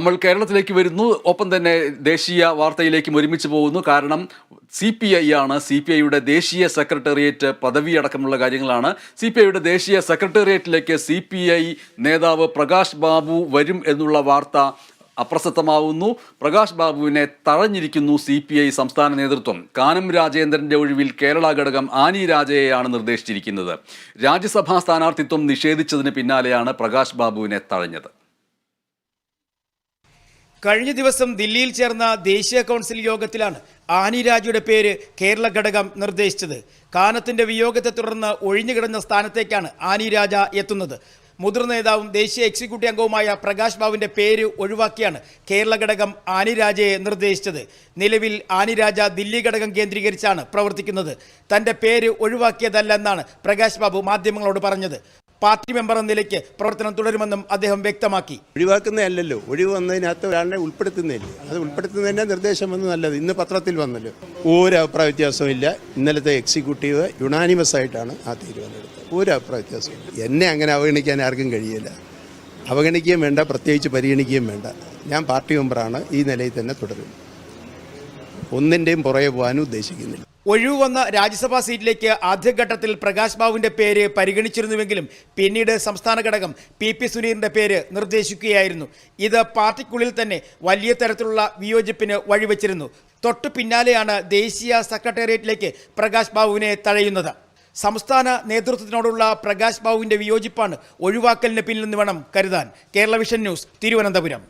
നമ്മൾ കേരളത്തിലേക്ക് വരുന്നു. ഒപ്പം തന്നെ ദേശീയ വാർത്തയിലേക്കും ഒരുമിച്ച് പോകുന്നു. കാരണം സി പി ഐ ആണ്. സി പി ഐയുടെ ദേശീയ സെക്രട്ടേറിയറ്റ് പദവി അടക്കമുള്ള കാര്യങ്ങളാണ്. സി പി ഐയുടെ ദേശീയ സെക്രട്ടേറിയറ്റിലേക്ക് സി പി ഐ നേതാവ് പ്രകാശ് ബാബു വരും എന്നുള്ള വാർത്ത അപ്രസക്തമാവുന്നു. പ്രകാശ് ബാബുവിനെ തഴഞ്ഞിരിക്കുന്നു സി പി ഐ സംസ്ഥാന നേതൃത്വം. കാനം രാജേന്ദ്രന്റെ ഒഴിവിൽ കേരള ഘടകം ആനി രാജയെയാണ് നിർദ്ദേശിച്ചിരിക്കുന്നത്. രാജ്യസഭാ സ്ഥാനാർത്ഥിത്വം നിഷേധിച്ചതിന് പിന്നാലെയാണ് പ്രകാശ് ബാബുവിനെ തഴഞ്ഞത്. കഴിഞ്ഞ ദിവസം ദില്ലിയിൽ ചേർന്ന ദേശീയ കൗൺസിൽ യോഗത്തിലാണ് ആനി രാജയുടെ പേര് കേരള ഘടകം നിർദ്ദേശിച്ചത്. കാനത്തിന്റെ വിയോഗത്തെ തുടർന്ന് ഒഴിഞ്ഞുകിടന്ന സ്ഥാനത്തേക്കാണ് ആനി രാജ എത്തുന്നത്. മുതിർന്ന നേതാവും ദേശീയ എക്സിക്യൂട്ടീവ് അംഗവുമായ പ്രകാശ് ബാബുവിന്റെ പേര് ഒഴിവാക്കിയാണ് കേരള ഘടകം ആനി രാജയെ നിർദ്ദേശിച്ചത്. നിലവിൽ ആനി രാജ ദില്ലി ഘടകം കേന്ദ്രീകരിച്ചാണ് പ്രവർത്തിക്കുന്നത്. തന്റെ പേര് ഒഴിവാക്കിയതല്ലെന്നാണ് പ്രകാശ് ബാബു മാധ്യമങ്ങളോട് പറഞ്ഞത്. പാർട്ടി മെമ്പർ എന്ന നിലയ്ക്ക് പ്രവർത്തനം തുടരുമെന്നും അദ്ദേഹം വ്യക്തമാക്കി. ഒഴിവാക്കുന്നതല്ലല്ലോ. ഒഴിവ് വന്നതിനകത്ത് ഒരാളിനെ ഉൾപ്പെടുത്തുന്നില്ലേ. അത് ഉൾപ്പെടുത്തുന്നതിന്റെ നിർദ്ദേശം വന്ന് നല്ലത്. ഇന്ന് പത്രത്തിൽ വന്നല്ലോ. ഒരു അഭിപ്രായ വ്യത്യാസവും ഇല്ല ഇന്നലത്തെ എക്സിക്യൂട്ടീവ് യുണാനിമസ് ആയിട്ടാണ് ആ തീരുമാനം എടുത്തത് ഒരു അഭിപ്രായ വ്യത്യാസവും ഇല്ല. എന്നെ അങ്ങനെ അവഗണിക്കാൻ ആർക്കും കഴിയില്ല. അവഗണിക്കുകയും വേണ്ട പ്രത്യേകിച്ച് പരിഗണിക്കുകയും വേണ്ട. ഞാൻ പാർട്ടി മെമ്പറാണ് ഈ നിലയിൽ തന്നെ തുടരും. ഒന്നിന്റെയും പുറകെ പോകാനും ഉദ്ദേശിക്കുന്നില്ല. ഒഴിവ് വന്ന രാജ്യസഭാ സീറ്റിലേക്ക് ആദ്യഘട്ടത്തിൽ പ്രകാശ് ബാബുവിന്റെ പേര് പരിഗണിച്ചിരുന്നുവെങ്കിലും പിന്നീട് സംസ്ഥാന ഘടകം പി പി സുനീറിന്റെ പേര് നിർദ്ദേശിക്കുകയായിരുന്നു. ഇത് പാർട്ടിക്കുള്ളിൽ തന്നെ വലിയ തരത്തിലുള്ള വിയോജിപ്പിന് വഴിവെച്ചിരുന്നു. തൊട്ടു പിന്നാലെയാണ് ദേശീയ സെക്രട്ടേറിയറ്റിലേക്ക് പ്രകാശ് ബാബുവിനെ തഴയുന്നത്. സംസ്ഥാന നേതൃത്വത്തിനോടുള്ള പ്രകാശ് ബാബുവിന്റെ വിയോജിപ്പാണ് ഒഴിവാക്കലിന് പിന്നിൽ നിന്ന് വേണം കരുതാൻ. Kerala vision news Thiruvananthapuram.